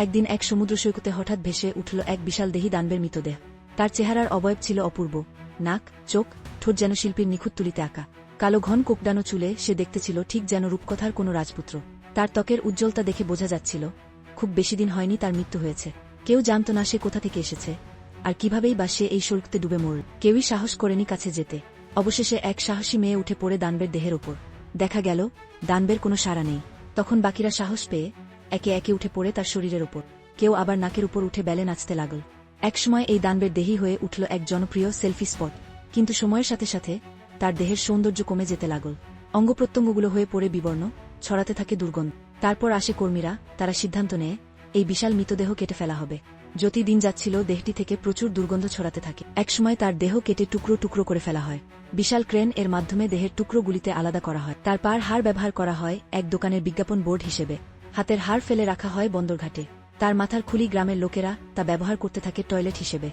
একদিন এক সমুদ্র সৈকতে হঠাৎ ভেসে উঠল এক বিশাল দেহি দানবের মৃতদেহ। তার চেহারার অবয়ব ছিল অপূর্ব। নাক, চোখ, ঠোঁট যেন শিল্পীর নিখুঁত তুলিতে আঁকা। কালো ঘন কোকডানো চুলে সে দেখতে ছিল ঠিক যেন রূপকথার কোনো রাজপুত্র। তার ত্বকের উজ্জ্বলতা দেখে বোঝা যাচ্ছিল, খুব বেশি দিন হয়নি তার মৃত্যু হয়েছে। কেউ জানত না সে কোথা থেকে এসেছে। আর কিভাবেই বা সে এই শুল্কতে ডুবে মরল। কেউই সাহস করেনি কাছে যেতে। অবশেষে এক সাহসী মেয়ে উঠে পড়ে দানবের দেহের ওপর। দেখা গেল, দানবের কোনো সাড়া নেই। তখন বাকিরা সাহস পেয়ে একে একে উঠে পড়ে তার শরীরের ওপর কেউ আবার নাকের উপর উঠে বেলে নাচতে লাগল। একসময় এই দানবের দেহি হয়ে উঠল এক জনপ্রিয় সেলফি স্পট। কিন্তু সময়ের সাথে সাথে তার দেহের সৌন্দর্য কমে যেতে লাগল। অঙ্গপ্রত্যঙ্গগুলো হয়ে পড়ে বিবর্ণ, ছড়াতে থাকে দুর্গন্ধ। তারপর আসে কর্মীরা, তারা সিদ্ধান্ত নেয়, এই বিশাল মৃতদেহ কেটে ফেলা হবে। যতি দিন যাচ্ছিল, দেহটি থেকে প্রচুর দুর্গন্ধ ছড়াতে থাকে। একসময় তার দেহ কেটে টুকরো টুকরো করে ফেলা হয়। বিশাল ক্রেন এর মাধ্যমে দেহের টুকরোগুলিতে আলাদা করা হয়। তার পার হাড় ব্যবহার করা হয় এক দোকানের বিজ্ঞাপন বোর্ড হিসেবে। হাতের হাড় ফেলে রাখা হয় বন্দরঘাটে। তার মাথার খুলি গ্রামের লোকেরা তা ব্যবহার করতে থাকে টয়লেট হিসেবে।